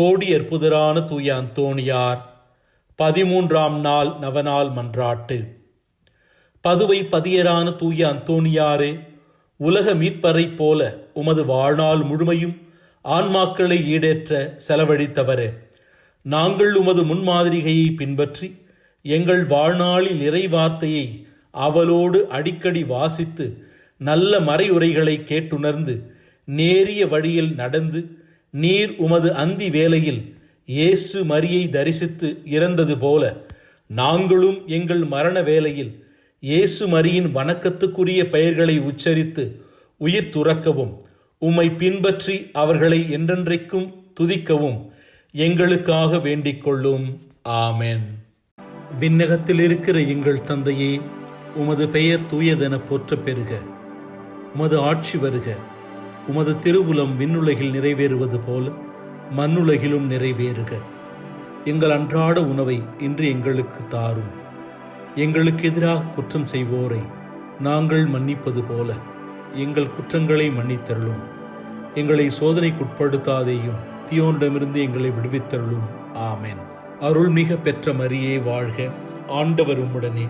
கோடி அற்புதரான தூய அந்தோணியார் பதிமூன்றாம் நாள் நவநாள் மன்றாட்டு. பதுவை பதியரான தூய அந்தோணியாரே உலக மீட்பறைப் போல உமது வாழ்நாள் முழுமையும் ஆன்மாக்களை ஈடேற்ற செலவழித்தவரே நாங்கள் உமது முன்மாதிரிகையை பின்பற்றி எங்கள் வாழ்நாளில் இறைவார்த்தையை அவளோடு அடிக்கடி வாசித்து நல்ல மறையுரைகளை கேட்டுணர்ந்து நேரிய வழியில் நடந்து நீர் உமது அந்தி வேளையில் இயேசு மரியை தரிசித்து இறந்தது போல நாங்களும் எங்கள் மரண வேளையில் இயேசு மரியின் வணக்கத்துக்குரிய பெயர்களை உச்சரித்து உயிர் துறக்கவும் உம்மை பின்பற்றி அவர்களை என்றென்றைக்கும் துதிக்கவும் எங்களுக்காக வேண்டிக் கொள்ளும். ஆமென். விண்ணகத்தில் இருக்கிற எங்கள் தந்தையே உமது பெயர் தூயதென போற்ற பெறுக. உமது ஆட்சி வருக. உமது திருவுலம் விண்ணுலகில் நிறைவேறுவது போல மண்ணுலகிலும் நிறைவேறுக. எங்கள் அன்றாட உணவை இன்று எங்களுக்கு தாரும். எங்களுக்கு எதிராக குற்றம் செய்வோரை நாங்கள் மன்னிப்பது போல எங்கள் குற்றங்களை மன்னித்தருளும். எங்களை சோதனைக்குட்படுத்தாதேயும் தீயோனிடமிருந்து எங்களை விடுவித்தருளும். அருள் அருள்மிக பெற்ற மரியே வாழ்க. ஆண்டவர் உம்முடனே.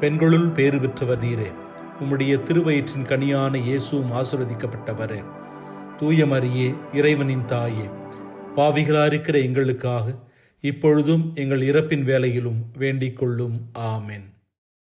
பெண்களுள் பேறு பெற்றவர் நீரே. உம்முடைய திருவயிற்றின் கனியான இயேசுவும் ஆசிர்வதிக்கப்பட்டவர். தூய மரியே இறைவனின் தாயே பாவிகளாயிருக்கிற எங்களுக்காக இப்பொழுதும் எங்கள் இறப்பின் வேலையிலும் வேண்டிக் கொள்ளும். ஆமென்.